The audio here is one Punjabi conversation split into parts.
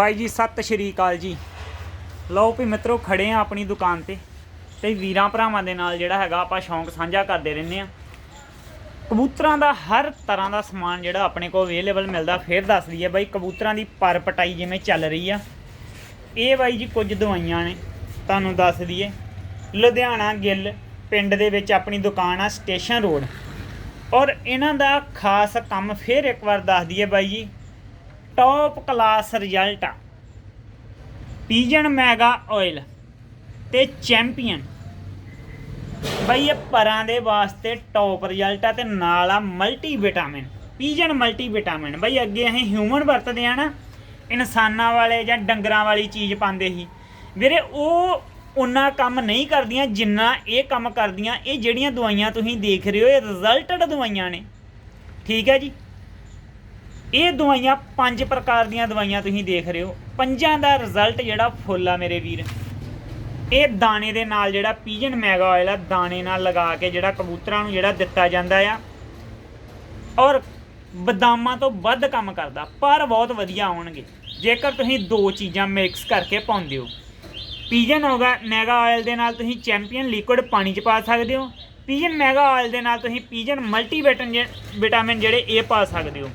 ਬਾਈ ਜੀ, ਸਤਿ ਸ਼੍ਰੀ ਅਕਾਲ ਜੀ। ਲਓ ਵੀ ਮਿੱਤਰੋ, ਖੜੇ ਆ ਆਪਣੀ ਦੁਕਾਨ ਤੇ ਤੇ ਵੀਰਾਂ ਭਰਾਵਾਂ ਦੇ ਨਾਲ ਜਿਹੜਾ ਹੈਗਾ ਆਪਾਂ ਸ਼ੌਂਕ ਸਾਂਝਾ ਕਰਦੇ ਰਹਿੰਦੇ ਆ। ਕਬੂਤਰਾਂ ਦਾ ਹਰ ਤਰ੍ਹਾਂ ਦਾ ਸਮਾਨ ਜਿਹੜਾ ਆਪਣੇ ਕੋਲ ਅਵੇਲੇਬਲ ਮਿਲਦਾ, ਫੇਰ ਦੱਸ ਦਈਏ ਬਾਈ, ਕਬੂਤਰਾਂ ਦੀ ਪਰ ਪਟਾਈ ਜਿਵੇਂ ਚੱਲ ਰਹੀ ਆ। ਇਹ ਬਾਈ ਜੀ ਕੁਝ ਦਵਾਈਆਂ ਨੇ, ਤੁਹਾਨੂੰ ਦੱਸ ਦਈਏ। ਲੁਧਿਆਣਾ ਗਿੱਲ ਪਿੰਡ ਦੇ ਵਿੱਚ ਆਪਣੀ ਦੁਕਾਨ ਆ, ਸਟੇਸ਼ਨ ਰੋਡ। ਔਰ ਇਹਨਾਂ ਦਾ ਖਾਸ ਕੰਮ ਫੇਰ ਇੱਕ ਵਾਰ ਦੱਸ ਦਈਏ ਬਾਈ ਜੀ ਟੌਪ ਕਲਾਸ ਰਿਜ਼ਲਟ ਆ। ਪੀਜਨ ਮੈਗਾ ਆਇਲ ਤੇ ਚੈਂਪੀਅਨ ਬਈ ਇਹ ਪਰਾਂ ਦੇ ਵਾਸਤੇ ਟੌਪ ਰਿਜ਼ਲਟ ਆ ਤੇ ਨਾਲ ਆ multi vitamin pigeon multi vitamin ਬਈ ਅੱਗੇ ਅਸੀਂ ਹਿਊਮਨ ਵਰਤਦੇ ਆ ਨਾ, ਇਨਸਾਨਾਂ ਵਾਲੇ ਜਾਂ ਡੰਗਰਾਂ ਵਾਲੀ ਚੀਜ਼ ਪਾਉਂਦੇ ਸੀ। ਵੀਰੇ ਉਹ ਉਹਨਾਂ ਕੰਮ ਨਹੀਂ ਕਰਦੀਆਂ ਜਿੰਨਾ ਇਹ ਕੰਮ ਕਰਦੀਆਂ, ਇਹ ਜਿਹੜੀਆਂ ਦਵਾਈਆਂ ਤੁਸੀਂ ਦੇਖ ਰਹੇ ਹੋ, ਇਹ ਰਿਜ਼ਲਟਡ ਦਵਾਈਆਂ ਨੇ। ਠੀਕ ਹੈ ਜੀ? ਇਹ ਦਵਾਈਆਂ ਪੰਜ ਪ੍ਰਕਾਰ ਦੀਆਂ ਦਵਾਈਆਂ ਤੁਸੀਂ ਦੇਖ ਰਹੇ ਹੋ। ਪੰਜਾਂ ਦਾ ਰਿਜ਼ਲਟ ਜਿਹੜਾ ਫੁੱਲ ਆ ਮੇਰੇ ਵੀਰ। ਇਹ ਦਾਣੇ ਦੇ ਨਾਲ ਜਿਹੜਾ ਪੀਜਨ ਮੈਗਾ ਆਇਲ ਆ, ਦਾਣੇ ਨਾਲ ਲਗਾ ਕੇ ਜਿਹੜਾ ਕਬੂਤਰਾਂ ਨੂੰ ਜਿਹੜਾ ਦਿੱਤਾ ਜਾਂਦਾ ਆ। ਔਰ ਬਦਾਮਾਂ ਤੋਂ ਵੱਧ ਕੰਮ ਕਰਦਾ, ਪਰ ਬਹੁਤ ਵਧੀਆ ਆਉਣਗੇ। ਜੇਕਰ ਤੁਸੀਂ ਦੋ ਚੀਜ਼ਾਂ ਮਿਕਸ ਕਰਕੇ ਪਾਉਂਦੇ ਹੋ। ਪੀਜਨ ਹੋਗਾ ਮੈਗਾ ਆਇਲ ਦੇ ਨਾਲ ਤੁਸੀਂ ਚੈਂਪੀਅਨ ਲਿਕੁਇਡ ਪਾਣੀ ਚ ਪਾ ਸਕਦੇ ਹੋ। ਪੀਜਨ ਮੈਗਾ ਆਇਲ ਦੇ ਨਾਲ ਤੁਸੀਂ ਪੀਜਨ ਮਲਟੀ ਵਿਟਾਮਿਨ ਜਿਹੜੇ, ਇਹ ਪਾ ਸਕਦੇ ਹੋ।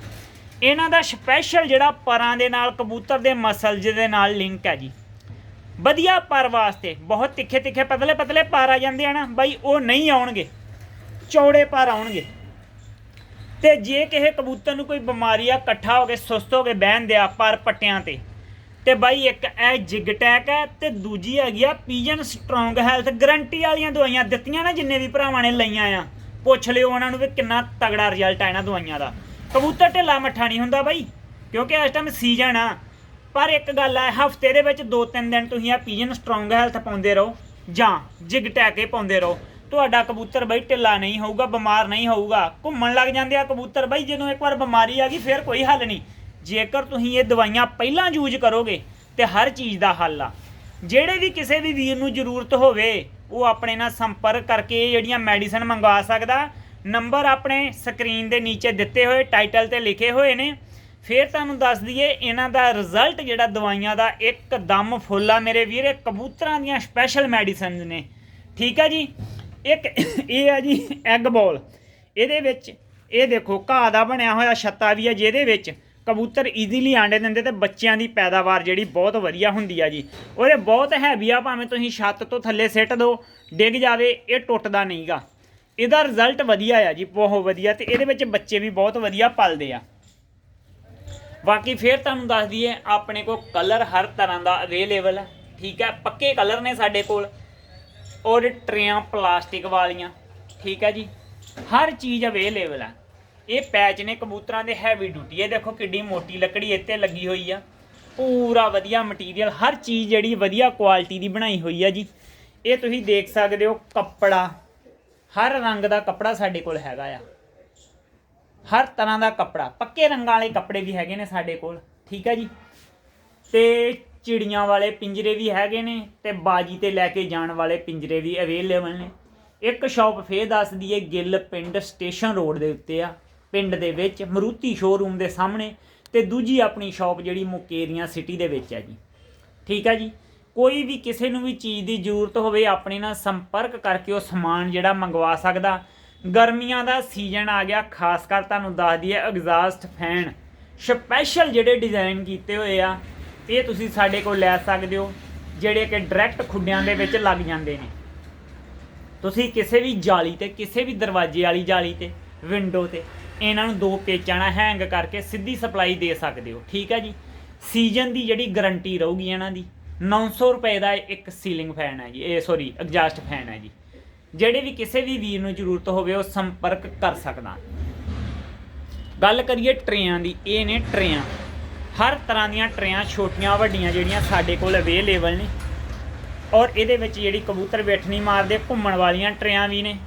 ਇਹਨਾਂ ਦਾ ਸਪੈਸ਼ਲ ਜਿਹੜਾ ਪਰਾਂ ਦੇ ਨਾਲ, ਕਬੂਤਰ ਦੇ ਮਸਲਜ ਦੇ ਨਾਲ ਲਿੰਕ ਹੈ ਜੀ। ਵਧੀਆ ਪਰ ਵਾਸਤੇ, ਬਹੁਤ ਤਿੱਖੇ ਤਿੱਖੇ ਪਤਲੇ ਪਤਲੇ ਪਰ ਆ ਜਾਂਦੇ ਆ ਨਾ, ਬਾਈ ਉਹ ਨਹੀਂ ਆਉਣਗੇ। ਚੌੜੇ ਪਰ ਆਉਣਗੇ। ਤੇ ਜੇ ਕਿਸੇ ਕਬੂਤਰ ਨੂੰ ਕੋਈ ਬਿਮਾਰੀ ਆ, ਇਕੱਠਾ ਹੋ ਕੇ, ਸੁਸਤ ਹੋ ਕੇ ਬਹਿਣ ਦਿਆ ਪਰ ਪੱਟਿਆਂ ਤੇ ਤੇ ਬਾਈ ਇੱਕ ਇਹ ਜਿਗ ਟੈਕ ਹੈ ਤੇ ਦੂਜੀ ਹੈਗੀ ਆ ਪੀਜਨ ਸਟਰੋਂਗ ਹੈਲਥ ਗਰੰਟੀ ਵਾਲੀਆਂ ਦਵਾਈਆਂ ਦਿੱਤੀਆਂ ਨਾ ਜਿੰਨੇ ਵੀ ਭਰਾਵਾਂ ਨੇ ਲਈਆਂ ਆ, ਪੁੱਛ ਲਿਓ ਉਹਨਾਂ ਨੂੰ ਵੀ ਕਿੰਨਾ ਤਗੜਾ ਰਿਜ਼ਲਟ ਆ ਇਹਨਾਂ ਦਵਾਈਆਂ ਦਾ। ਕਬੂਤਰ ਢਿੱਲਾ ਮੱਠਾ ਨਹੀਂ ਹੁੰਦਾ ਬਾਈ, ਕਿਉਂਕਿ ਇਸ ਟਾਈਮ ਸੀਜ਼ਨ ਆ। ਪਰ ਇੱਕ ਗੱਲ ਹੈ ਹਫ਼ਤੇ ਦੇ ਵਿੱਚ ਦੋ ਤਿੰਨ ਦਿਨ ਤੁਸੀਂ ਆ ਪੀਜਨ ਸਟਰੋਂਗ ਹੈਲਥ ਪਾਉਂਦੇ ਰਹੋ, ਜਾਂ ਜਿਗ ਟੈਕੇ ਪਾਉਂਦੇ ਰਹੋ। ਤੁਹਾਡਾ ਕਬੂਤਰ ਬਈ ਢਿੱਲਾ ਨਹੀਂ ਹੋਊਗਾ, ਬਿਮਾਰ ਨਹੀਂ ਹੋਊਗਾ। ਘੁੰਮਣ ਲੱਗ ਜਾਂਦੇ ਆ ਕਬੂਤਰ ਬਈ ਜਦੋਂ ਇੱਕ ਵਾਰ ਬਿਮਾਰੀ ਆ ਗਈ, ਫਿਰ ਕੋਈ ਹੱਲ ਨਹੀਂ। ਜੇਕਰ ਤੁਸੀਂ ਇਹ ਦਵਾਈਆਂ ਪਹਿਲਾਂ ਯੂਜ਼ ਕਰੋਗੇ, ਤੇ ਹਰ ਚੀਜ਼ ਦਾ ਹੱਲ ਆ। ਜਿਹੜੇ ਵੀ ਕਿਸੇ ਵੀ ਵੀਰ ਨੂੰ ਜ਼ਰੂਰਤ ਹੋਵੇ, ਉਹ ਆਪਣੇ ਨਾਲ ਸੰਪਰਕ ਕਰਕੇ ਇਹ ਜਿਹੜੀਆਂ ਮੈਡੀਸਨ ਮੰਗਵਾ ਸਕਦਾ ਨੰਬਰ ਆਪਣੇ ਸਕਰੀਨ ਦੇ ਨੀਚੇ ਦਿੱਤੇ ਹੋਏ, ਟਾਈਟਲ ਤੇ ਲਿਖੇ ਹੋਏ ਨੇ। ਫਿਰ ਤੁਹਾਨੂੰ ਦੱਸ ਦਈਏ, ਇਹਨਾਂ ਦਾ ਰਿਜ਼ਲਟ ਜਿਹੜਾ ਦਵਾਈਆਂ ਦਾ ਇੱਕਦਮ ਫੁੱਲ ਆ ਮੇਰੇ ਵੀਰੇ, ਕਬੂਤਰਾਂ ਦੀਆਂ ਸਪੈਸ਼ਲ ਮੈਡੀਸਨਸ ਨੇ। ਠੀਕ ਆ ਜੀ? ਇੱਕ ਇਹ ਆ ਜੀ ਐਗ ਬੋਲ ਇਹਦੇ ਵਿੱਚ, ਇਹ ਦੇਖੋ, ਘਾਹ ਦਾ ਬਣਿਆ ਹੋਇਆ ਛੱਤਾ ਵੀ ਆ, ਜਿਹਦੇ ਵਿੱਚ ਕਬੂਤਰ ਈਜ਼ੀਲੀ ਆਂਡੇ ਦਿੰਦੇ ਤੇ ਬੱਚਿਆਂ ਦੀ ਪੈਦਾਵਾਰ ਜਿਹੜੀ ਬਹੁਤ ਵਧੀਆ ਹੁੰਦੀ ਆ ਜੀ। ਔਰ ਇਹ ਬਹੁਤ ਹੈਵੀ ਆ, ਭਾਵੇਂ ਤੁਸੀਂ ਛੱਤ ਤੋਂ ਥੱਲੇ ਸਿੱਟ ਦਿਓ ਡਿੱਗ ਜਾਵੇ, ਇਹ ਟੁੱਟਦਾ ਨਹੀਂਗਾ। ਇਹਦਾ ਰਿਜ਼ਲਟ ਵਧੀਆ ਆ ਜੀ, ਬਹੁਤ ਵਧੀਆ ਤੇ ਇਹਦੇ ਵਿੱਚ ਬੱਚੇ ਵੀ ਬਹੁਤ ਵਧੀਆ ਪਲਦੇ ਆ। ਬਾਕੀ ਫਿਰ ਤੁਹਾਨੂੰ ਦੱਸ ਦਈਏ, ਆਪਣੇ ਕੋਲ ਕਲਰ ਹਰ ਤਰ੍ਹਾਂ ਦਾ ਅਵੇਲੇਬਲ ਹੈ ਠੀਕ ਹੈ ਪੱਕੇ ਕਲਰ ਨੇ ਸਾਡੇ ਕੋਲ। ਔਰ ਟਰੇਆਂ ਪਲਾਸਟਿਕ ਵਾਲੀਆਂ, ਠੀਕ ਹੈ ਜੀ? ਹਰ ਚੀਜ਼ ਅਵੇਲੇਬਲ ਹੈ ਇਹ ਪੈਚ ਨੇ ਕਬੂਤਰਾਂ ਦੇ ਹੈਵੀ ਡਿਊਟੀ ਇਹ ਦੇਖੋ ਕਿੱਡੀ ਮੋਟੀ ਲੱਕੜੀ ਇੱਥੇ ਲੱਗੀ ਹੋਈ ਆ। ਪੂਰਾ ਵਧੀਆ ਮਟੀਰੀਅਲ ਹਰ ਚੀਜ਼ ਜਿਹੜੀ ਵਧੀਆ ਕੁਆਲਿਟੀ ਦੀ ਬਣਾਈ ਹੋਈ ਆ ਜੀ। ਇਹ ਤੁਸੀਂ ਦੇਖ ਸਕਦੇ ਹੋ ਕੱਪੜਾ ਹਰ ਰੰਗ ਦਾ ਕੱਪੜਾ ਸਾਡੇ ਕੋਲ ਹੈਗਾ ਆ। ਹਰ ਤਰ੍ਹਾਂ ਦਾ ਕੱਪੜਾ, ਪੱਕੇ ਰੰਗਾਂ ਵਾਲੇ ਕੱਪੜੇ ਵੀ ਹੈਗੇ ਨੇ ਸਾਡੇ ਕੋਲ, ਠੀਕ ਹੈ ਜੀ? ਤੇ ਚਿੜੀਆਂ ਵਾਲੇ ਪਿੰਜਰੇ ਵੀ ਹੈਗੇ ਨੇ ਤੇ ਬਾਜੀ ਤੇ ਲੈ ਕੇ ਜਾਣ ਵਾਲੇ ਪਿੰਜਰੇ ਵੀ ਅਵੇਲੇਬਲ ਨੇ। ਇੱਕ ਸ਼ਾਪ ਫੇਰ ਦੱਸਦੀ ਦਈਏ, ਗਿੱਲ ਪਿੰਡ ਸਟੇਸ਼ਨ ਰੋਡ ਦੇ ਉੱਤੇ ਆ, ਪਿੰਡ ਦੇ ਵਿੱਚ, ਮਰੂਤੀ ਸ਼ੋਰੂਮ ਦੇ ਸਾਹਮਣੇ ਤੇ ਦੂਜੀ ਆਪਣੀ ਸ਼ਾਪ ਜਿਹੜੀ ਮੁਕੇਰੀਆਂ ਸਿਟੀ ਦੇ ਵਿੱਚ ਹੈ ਜੀ। ਠੀਕ ਹੈ ਜੀ? ਕੋਈ ਵੀ ਕਿਸੇ ਨੂੰ ਵੀ ਚੀਜ਼ ਦੀ ਜ਼ਰੂਰਤ ਹੋਵੇ, ਆਪਣੇ ਨਾਲ ਸੰਪਰਕ ਕਰਕੇ ਉਹ ਸਮਾਨ ਜਿਹੜਾ ਮੰਗਵਾ ਸਕਦਾ। ਗਰਮੀਆਂ ਦਾ ਸੀਜ਼ਨ ਆ ਗਿਆ, ਖਾਸ ਕਰ ਤੁਹਾਨੂੰ ਦੱਸ ਦਈਏ ਐਗਜ਼ਾਸਟ ਫੈਨ ਸਪੈਸ਼ਲ ਜਿਹੜੇ ਡਿਜ਼ਾਈਨ ਕੀਤੇ ਹੋਏ ਆ, ਇਹ ਤੁਸੀਂ ਸਾਡੇ ਕੋਲ ਲੈ ਸਕਦੇ ਹੋ, ਜਿਹੜੇ ਕਿ ਡਾਇਰੈਕਟ ਖੁੱਡਿਆਂ ਦੇ ਵਿੱਚ ਲੱਗ ਜਾਂਦੇ ਨੇ। ਤੁਸੀਂ ਕਿਸੇ ਵੀ ਜਾਲੀ ਤੇ, ਕਿਸੇ ਵੀ ਦਰਵਾਜ਼ੇ ਵਾਲੀ ਜਾਲੀ ਤੇ ਵਿੰਡੋ ਤੇ, ਇਹਨਾਂ ਨੂੰ ਦੋ ਪੇਚਾਂ ਨਾਲ ਹੈਂਗ ਕਰਕੇ ਸਿੱਧੀ ਸਪਲਾਈ ਦੇ ਸਕਦੇ ਹੋ, ਠੀਕ ਹੈ ਜੀ? ਸੀਜ਼ਨ ਦੀ ਜਿਹੜੀ ਗਾਰੰਟੀ ਰਹੂਗੀ ਇਹਨਾਂ ਦੀ। 900 ਰੁਪਏ ਦਾ ਇੱਕ ਸੀਲਿੰਗ ਫੈਨ ਹੈ ਜੀ, ਇਹ ਸੌਰੀ ਐਗਜ਼ਾਸਟ ਫੈਨ ਹੈ ਜੀ। ਜਿਹੜੇ ਵੀ ਕਿਸੇ ਵੀ ਵੀਰ ਨੂੰ ਜ਼ਰੂਰਤ ਹੋਵੇ, ਉਹ ਸੰਪਰਕ ਕਰ ਸਕਦਾ। ਗੱਲ ਕਰੀਏ ਟਰੇਆਂ ਦੀ, ਇਹ ਨੇ ਟਰੇਆਂ। ਹਰ ਤਰ੍ਹਾਂ ਦੀਆਂ ਟਰੇਆਂ, ਛੋਟੀਆਂ, ਵੱਡੀਆਂ, ਜਿਹੜੀਆਂ ਸਾਡੇ ਕੋਲ ਅਵੇਲੇਬਲ ਨੇ। ਔਰ ਇਹਦੇ ਵਿੱਚ ਜਿਹੜੀ ਕਬੂਤਰ ਬੈਠਣੀ ਮਾਰਦੇ, ਘੁੰਮਣ ਵਾਲੀਆਂ ਟਰੇਆਂ ਵੀ ਨੇ।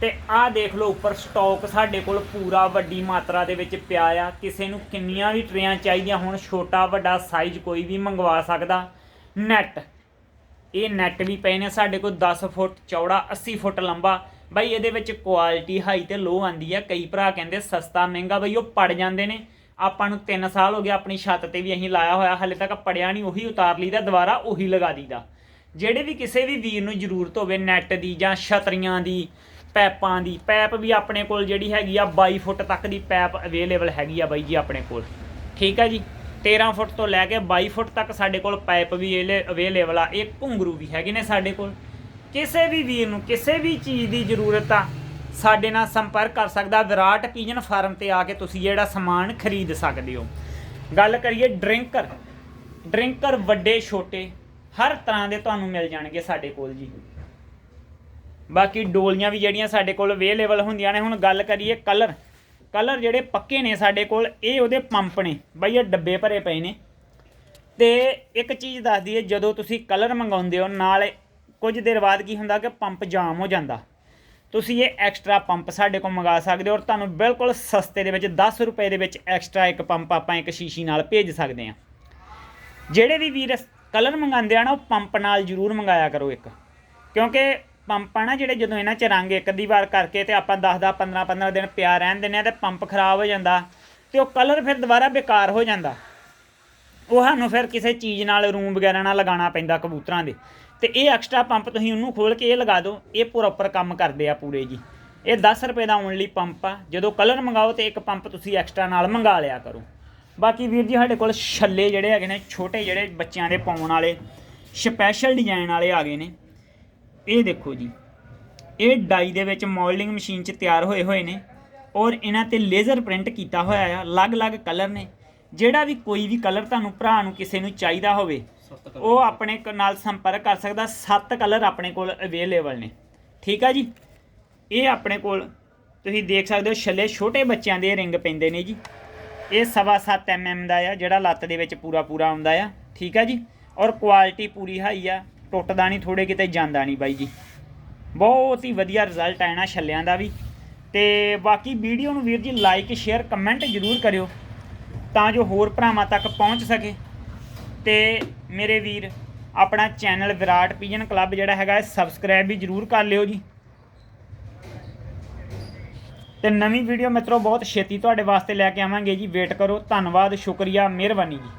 ਤੇ ਆਹ ਦੇਖ ਲਓ, ਉੱਪਰ ਸਟਾਕ ਸਾਡੇ ਕੋਲ ਪੂਰਾ ਵੱਡੀ ਮਾਤਰਾ ਦੇ ਵਿੱਚ ਪਿਆ ਆ। ਕਿਸੇ ਨੂੰ ਕਿੰਨੀਆਂ ਵੀ ਟਰੇਆਂ ਚਾਹੀਦੀਆਂ ਹੁਣ, ਛੋਟਾ, ਵੱਡਾ ਸਾਈਜ਼ ਕੋਈ ਵੀ ਮੰਗਵਾ ਸਕਦਾ। ਨੈਟ। ਇਹ ਨੈਟ ਵੀ ਪਏ ਨੇ, ਸਾਡੇ ਕੋਲ 10 ਫੁੱਟ ਚੌੜਾ 80 ਫੁੱਟ ਲੰਬਾ। ਬਾਈ, ਇਹਦੇ ਵਿੱਚ ਕੁਆਲਿਟੀ ਹਾਈ ਤੇ ਲੋ ਆਂਦੀ ਆ। ਕਈ ਭਰਾ ਕਹਿੰਦੇ ਸਸਤਾ, ਮਹਿੰਗਾ, ਬਈ, ਉਹ ਪੜ ਜਾਂਦੇ ਨੇ। ਆਪਾਂ ਨੂੰ 3 ਸਾਲ ਹੋ ਗਏ ਆਪਣੀ ਛੱਤ ਤੇ ਵੀ ਅਸੀਂ ਲਾਇਆ ਹੋਇਆ, ਹਲੇ ਤੱਕ ਪੜਿਆ ਨਹੀਂ, ਉਹੀ ਉਤਾਰ ਲਈਦਾ, ਦੁਬਾਰਾ ਉਹੀ ਲਗਾ ਦੀਦਾ ਜਿਹੜੇ ਵੀ ਕਿਸੇ ਵੀ ਵੀਰ ਨੂੰ ਜ਼ਰੂਰਤ ਹੋਵੇ ਨੈਟ ਦੀ ਜਾਂ ਛਤਰੀਆਂ ਦੀ, ਪੈਪਾਂ ਦੀ, ਪੈਪ ਵੀ ਆਪਣੇ ਕੋਲ ਜਿਹੜੀ ਹੈਗੀ ਆ 22 ਫੁੱਟ ਤੱਕ ਦੀ ਪੈਪ ਅਵੇਲੇਬਲ ਹੈਗੀ ਆ ਬਾਈ ਜੀ ਆਪਣੇ ਕੋਲ। ਠੀਕ ਆ ਜੀ? 13 ਫੁੱਟ ਤੋਂ ਲੈ ਕੇ 22 ਫੁੱਟ ਤੱਕ ਸਾਡੇ ਕੋਲ ਪਾਈਪ ਵੀ ਅਵੇਲੇਬਲ ਆ। ਇਹ ਘੁੰਗਰੂ ਵੀ ਹੈਗੇ ਨੇ ਸਾਡੇ ਕੋਲ। ਕਿਸੇ ਵੀ ਵੀਰ ਨੂੰ ਕਿਸੇ ਵੀ ਚੀਜ਼ ਦੀ ਜ਼ਰੂਰਤ ਆ, ਸਾਡੇ ਨਾਲ ਸੰਪਰਕ ਕਰ ਸਕਦਾ। ਵਿਰਾਟ ਪੀਜਨ ਫਾਰਮ ਤੇ ਆ ਕੇ ਤੁਸੀਂ ਜਿਹੜਾ ਸਮਾਨ ਖਰੀਦ ਸਕਦੇ ਹੋ। ਗੱਲ ਕਰੀਏ ਡਰਿੰਕਰ। ਡਰਿੰਕਰ ਵੱਡੇ, ਛੋਟੇ, ਹਰ ਤਰ੍ਹਾਂ ਦੇ ਤੁਹਾਨੂੰ ਮਿਲ ਜਾਣਗੇ ਸਾਡੇ ਕੋਲ ਜੀ। ਬਾਕੀ ਡੋਲੀਆਂ ਵੀ ਜਿਹੜੀਆਂ ਸਾਡੇ ਕੋਲ ਅਵੇਲੇਬਲ ਹੁੰਦੀਆਂ ਨੇ। ਹੁਣ ਗੱਲ ਕਰੀਏ ਕਲਰ। ਕਲਰ ਜਿਹੜੇ ਪੱਕੇ ਨੇ ਸਾਡੇ ਕੋਲ, ਇਹ ਉਹਦੇ ਪੰਪ ਨੇ। ਬਈ ਇਹ ਡੱਬੇ ਭਰੇ ਪਏ ਨੇ। ਤੇ ਇੱਕ ਚੀਜ਼ ਦੱਸ ਦਈਏ, ਜਦੋਂ ਤੁਸੀਂ ਕਲਰ ਮੰਗਾਉਂਦੇ ਹੋ, ਨਾਲ ਕੁਝ ਦੇਰ ਬਾਅਦ ਕੀ ਹੁੰਦਾ ਕਿ ਪੰਪ ਜਾਮ ਹੋ ਜਾਂਦਾ। ਤੁਸੀਂ ਇਹ ਐਕਸਟਰਾ ਪੰਪ ਸਾਡੇ ਕੋਲ ਮੰਗਾ ਸਕਦੇ ਹੋ ਔਰ ਤੁਹਾਨੂੰ ਬਿਲਕੁਲ ਸਸਤੇ ਦੇ ਵਿੱਚ 10 ਰੁਪਏ ਦੇ ਵਿੱਚ ਐਕਸਟਰਾ ਇੱਕ ਪੰਪ ਆਪਾਂ ਇੱਕ ਸ਼ੀਸ਼ੀ ਨਾਲ ਭੇਜ ਸਕਦੇ ਹਾਂ। ਜਿਹੜੇ ਵੀ ਵੀਰ ਕਲਰ ਮੰਗਾਉਂਦੇ ਆ ਨਾ, ਉਹ ਪੰਪ ਨਾਲ ਜ਼ਰੂਰ ਮੰਗਾਇਆ ਕਰੋ ਇੱਕ। ਕਿਉਂਕਿ ਪੰਪ ਆ ਨਾ ਜਿਹੜੇ ਜਦੋਂ ਇਹਨਾਂ 'ਚ ਰੰਗ ਇੱਕ ਅੱਧੀ ਵਾਰ ਕਰਕੇ ਤੇ ਆਪਾਂ 10 10 15 15 ਦਿਨ ਪਿਆ ਰਹਿਣ ਦਿੰਦੇ ਆ ਤੇ ਪੰਪ ਖਰਾਬ ਹੋ ਜਾਂਦਾ ਤੇ ਉਹ ਕਲਰ ਫਿਰ ਦੁਬਾਰਾ ਬੇਕਾਰ ਹੋ ਜਾਂਦਾ। ਉਹ ਸਾਨੂੰ ਫਿਰ ਕਿਸੇ ਚੀਜ਼ ਨਾਲ ਰੂਮ ਵਗੈਰਾ ਨਾਲ ਲਗਾਉਣਾ ਪੈਂਦਾ ਕਬੂਤਰਾਂ ਦੇ। ਤੇ ਇਹ ਐਕਸਟਰਾ ਪੰਪ ਤੁਸੀਂ ਉਹਨੂੰ ਖੋਲ ਕੇ ਇਹ ਲਗਾ ਦਿਓ, ਇਹ ਪ੍ਰੋਪਰ ਕੰਮ ਕਰਦੇ ਆ ਪੂਰੇ ਜੀ। ਇਹ 10 ਰੁਪਏ ਦਾ ਓਨਲੀ ਪੰਪ ਆ, ਜਦੋਂ ਕਲਰ ਮੰਗਾਓ ਤੇ ਇੱਕ ਪੰਪ ਤੁਸੀਂ ਐਕਸਟਰਾ ਨਾਲ ਮੰਗਾ ਲਿਆ ਕਰੋ। ਬਾਕੀ ਵੀਰ ਜੀ ਸਾਡੇ ਕੋਲ ਛੱਲੇ ਜਿਹੜੇ ਹੈਗੇ ਨੇ, ਛੋਟੇ ਜਿਹੜੇ ਬੱਚਿਆਂ ਦੇ ਪਾਉਣ ਵਾਲੇ ਸਪੈਸ਼ਲ ਡਿਜ਼ਾਈਨ ਵਾਲੇ ਆ ਗਏ ਨੇ। ਇਹ ਦੇਖੋ ਜੀ। ਇਹ ਡਾਈ ਦੇ ਵਿੱਚ ਮੋਲਡਿੰਗ ਮਸ਼ੀਨ 'ਚ ਤਿਆਰ ਹੋਏ ਹੋਏ ਨੇ ਔਰ ਇਹਨਾਂ ਤੇ ਲੇਜ਼ਰ ਪ੍ਰਿੰਟ ਕੀਤਾ ਹੋਇਆ ਆ ਅਲੱਗ-ਅਲੱਗ ਕਲਰ ਨੇ। ਜਿਹੜਾ ਵੀ ਕੋਈ ਵੀ ਕਲਰ ਤੁਹਾਨੂੰ ਭਰਾ ਨੂੰ ਕਿਸੇ ਨੂੰ ਚਾਹੀਦਾ ਹੋਵੇ ਉਹ ਆਪਣੇ ਨਾਲ ਸੰਪਰਕ ਕਰ ਸਕਦਾ। ਸੱਤ ਕਲਰ ਆਪਣੇ ਕੋਲ ਅਵੇਲੇਬਲ ਨੇ। ਠੀਕ ਆ ਜੀ? ਇਹ ਆਪਣੇ ਕੋਲ ਤੁਸੀਂ ਦੇਖ ਸਕਦੇ ਹੋ ਛੱਲੇ ਛੋਟੇ ਬੱਚਿਆਂ ਦੇ ਰਿੰਗ ਪੈਂਦੇ ਨੇ ਜੀ। ਇਹ ਸਵਾ ਸੱਤ ਐਮਐਮ ਦਾ ਆ ਜਿਹੜਾ ਲੱਤ ਦੇ ਵਿੱਚ ਪੂਰਾ ਪੂਰਾ ਆਉਂਦਾ ਆ। ਠੀਕ ਆ ਜੀ? ਔਰ ਕੁਆਲਿਟੀ ਪੂਰੀ ਹਾਈ ਆ। ਟੁੱਟਦਾ ਨਹੀਂ ਥੋੜੇ ਕਿਤੇ ਜਾਂਦਾ ਨਹੀਂ ਬਾਈ ਜੀ। ਬਹੁਤ ਹੀ ਵਧੀਆ ਰਿਜ਼ਲਟ ਆਇਆ ਨਾ ਛੱਲਿਆਂ ਦਾ ਵੀ। ਤੇ ਬਾਕੀ ਵੀਡੀਓ ਨੂੰ ਵੀਰ ਜੀ ਲਾਈਕ ਸ਼ੇਅਰ ਕਮੈਂਟ ਜ਼ਰੂਰ ਕਰਿਓ, ਤਾਂ ਜੋ ਹੋਰ ਭਰਾਵਾਂ ਤੱਕ ਪਹੁੰਚ ਸਕੇ। ਤੇ ਮੇਰੇ ਵੀਰ, ਆਪਣਾ ਚੈਨਲ ਵਿਰਾਟ ਪੀਜਨ ਕਲੱਬ ਜਿਹੜਾ ਹੈਗਾ ਸਬਸਕ੍ਰਾਈਬ ਵੀ ਜ਼ਰੂਰ ਕਰ ਲਿਓ ਜੀ। ਤੇ ਨਵੀਂ ਵੀਡੀਓ ਮਿੱਤਰੋ, ਬਹੁਤ ਛੇਤੀ ਤੁਹਾਡੇ ਵਾਸਤੇ ਲੈ ਕੇ ਆਵਾਂਗੇ ਜੀ। ਵੇਟ ਕਰੋ, ਧੰਨਵਾਦ, ਸ਼ੁਕਰੀਆ, ਮਿਹਰਬਾਨੀ ਜੀ।